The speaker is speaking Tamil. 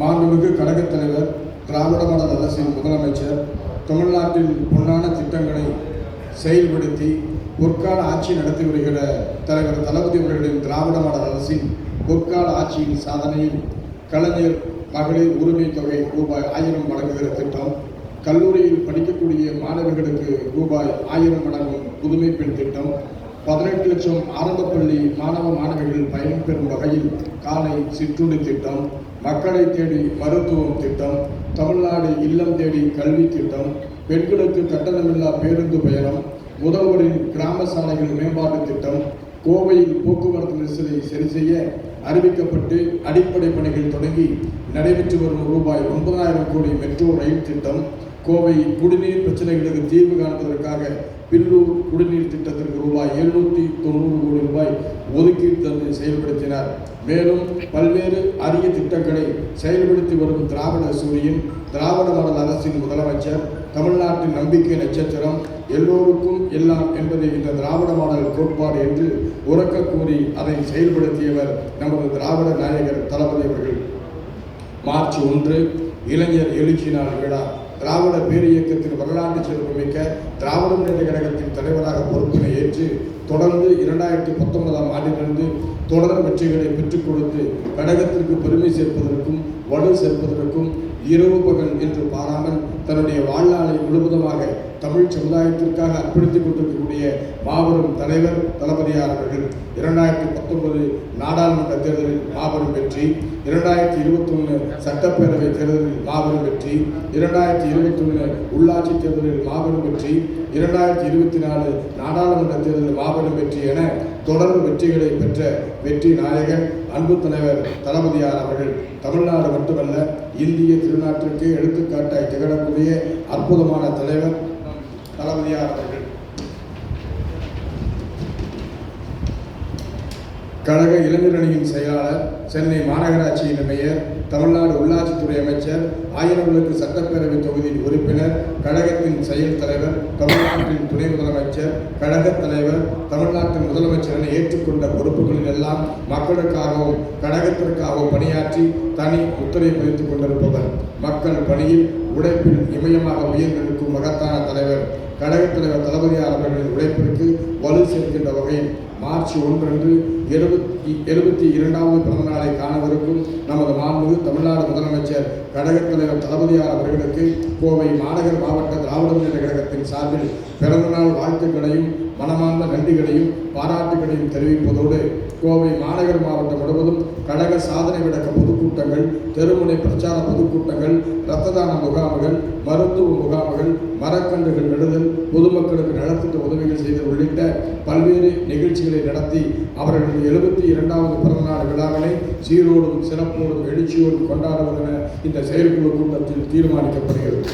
மாண்புமிகு கழகத் தலைவர் திராவிட மாடல் அரசின் முதலமைச்சர் தமிழ்நாட்டின் பொன்னான திட்டங்களை செயல்படுத்தி பொற்கால ஆட்சி நடத்தி வருகிற தலைவர் தளபதி அவர்களின் திராவிட மாடல் அரசின் பொற்கால ஆட்சியின் சாதனையில் கலைஞர் மகளிர் உரிமை தொகை ரூபாய் ஆயிரம் வழங்குகிற திட்டம் கல்லூரியில் படிக்கக்கூடிய மாணவர்களுக்கு ரூபாய் ஆயிரம் வழங்கும் புதுமை பெண் திட்டம் பதினெட்டு லட்சம் ஆரம்ப பள்ளி மாணவ மாணவிகள் பயன்பெறும் வகையில் காலை சிற்றுண்டி திட்டம் மக்களை தேடி மருத்துவம் திட்டம் தமிழ்நாடு இல்லம் தேடி கல்வி திட்டம் பெண்களுக்கு கட்டணமில்லா பேருந்து பயணம் முதல்வரின் கிராம சாலைகள் மேம்பாட்டு திட்டம் கோவையில் போக்குவரத்து நெரிசலை சரி செய்ய அறிவிக்கப்பட்டு அடிப்படை பணிகள் தொடங்கி நடைபெற்று வரும் ரூபாய் ஒன்பதாயிரம் கோடி மெட்ரோ ரயில் திட்டம் கோவை குடிநீர் பிரச்சனைகளுக்கு தீர்வு காண்பதற்காக பில்லூர் குடிநீர் திட்டத்திற்கு ரூபாய் எழுநூற்றி தொண்ணூறு கோடி ரூபாய் ஒதுக்கீடு தந்து செயல்படுத்தினார். மேலும் பல்வேறு அரிய திட்டங்களை செயல்படுத்தி வரும் திராவிட சூரியன் திராவிட மாடல் அரசின் முதலமைச்சர் தமிழ்நாட்டின் நம்பிக்கை நட்சத்திரம் எல்லோருக்கும் எல்லாம் என்பதை இந்த திராவிட மாடல் கோட்பாடு என்று உறக்க கூறி அதை செயல்படுத்தியவர் நமது திராவிட நாயகர் தளபதி அவர்கள். மார்ச் ஒன்று இளைஞர் எழுச்சி நாள் விழா. திராவிட பேர் இயக்கத்தின் வரலாற்று சிறப்புமிக்க திராவிட முன்னேற்ற கழகத்தின் தலைவராக பொறுப்பினை ஏற்று தொடர்ந்து இரண்டாயிரத்தி பத்தொன்பதாம் ஆண்டிலிருந்து தொடர் வெற்றிகளை பெற்றுக் கொடுத்து கழகத்திற்கு பெருமை சேர்ப்பதற்கும் வலு சேர்ப்பதற்கும் இரவு பகல் என்று பாராமல் தன்னுடைய வாழ்நாளை முழுவதுமாக தமிழ் சமுதாயத்திற்காக அர்ப்பணித்துக் கொண்டிருக்கக்கூடிய மாபெரும் தலைவர் தளபதியார் அவர்கள் இரண்டாயிரத்தி பத்தொன்பது நாடாளுமன்ற தேர்தலில் மாபெரும் வெற்றி இரண்டாயிரத்தி இருபத்தி ஒன்று சட்டப்பேரவை தேர்தலில் மாபெரும் வெற்றி இரண்டாயிரத்தி இருபத்தி ஒன்று உள்ளாட்சி தேர்தலில் மாபெரும் வெற்றி இரண்டாயிரத்தி இருபத்தி நாலு நாடாளுமன்ற தேர்தலில் மாபெரும் வெற்றி என தொடர் வெற்றிகளை பெற்ற வெற்றி நாயகன் அன்பு தலைவர் தளபதியார் அவர்கள். தமிழ்நாடு மட்டுமல்ல இந்திய திருநாட்டிற்கு எடுத்துக்காட்டாய் திகழக்கூடிய அற்புதமான தலைவர் தளபதியார் அவர்கள் கழக இளைஞரணியின் செயலாளர் சென்னை மாநகராட்சியின் மேயர் தமிழ்நாடு உள்ளாட்சித்துறை அமைச்சர் ஆயிரங்களுக்கு சட்டப்பேரவை தொகுதியின் உறுப்பினர் கழகத்தின் செயல் தலைவர் தமிழ்நாட்டின் துணை முதலமைச்சர் கழகத் தலைவர் தமிழ்நாட்டின் முதலமைச்சர் என ஏற்றுக்கொண்ட பொறுப்புகளில் எல்லாம் மக்களுக்காகவும் கழகத்திற்காகவும் பணியாற்றி தனி முத்திரை பதித்துக் கொண்டிருப்பவர். மக்கள் பணியில் உழைப்பில் இமயமாக உயர்ந்திருக்கும் மகத்தான தலைவர் கழகத் தலைவர் தளபதியார் அவர்களின் உழைப்பிற்கு வலு சேர்க்கின்ற வகையில் மார்ச் ஒன்றன்று எழுபத்தி எழுபத்தி இரண்டாவது பிறந்த நாளை காணவிருக்கும் நமது மாண்புமிகு தமிழ்நாடு முதலமைச்சர் கழகத் தலைவர் தளபதியார் அவர்களுக்கு கோவை மாநகர் மாவட்ட திராவிட முன்னேற்ற கழகத்தின் சார்பில் பிறந்தநாள் வாழ்த்துக்களையும் மனமார்ந்த நன்றிகளையும் பாராட்டுகளையும் தெரிவிப்பதோடு கோவை மாநகர் மாவட்டம் முழுவதும் கழக சாதனை விளக்க பொதுக்கூட்டங்கள் தெருமுனை பிரச்சார பொதுக்கூட்டங்கள் இரத்த தான முகாம்கள் மருத்துவ முகாம்கள் மரக்கன்றுகள் நடுதல் பொதுமக்களுக்கு நலத்திட்ட உதவிகள் செய்தல் உள்ளிட்ட பல்வேறு நிகழ்ச்சிகளை நடத்தி அவர்களுடைய எழுபத்தி இரண்டாவது பிறந்தநாள் விழாவினை சீரோடும் சிறப்போடும் எழுச்சியோடும் கொண்டாடுவதென இந்த செயற்குழு கூட்டத்தில் தீர்மானிக்கப்படுகிறது.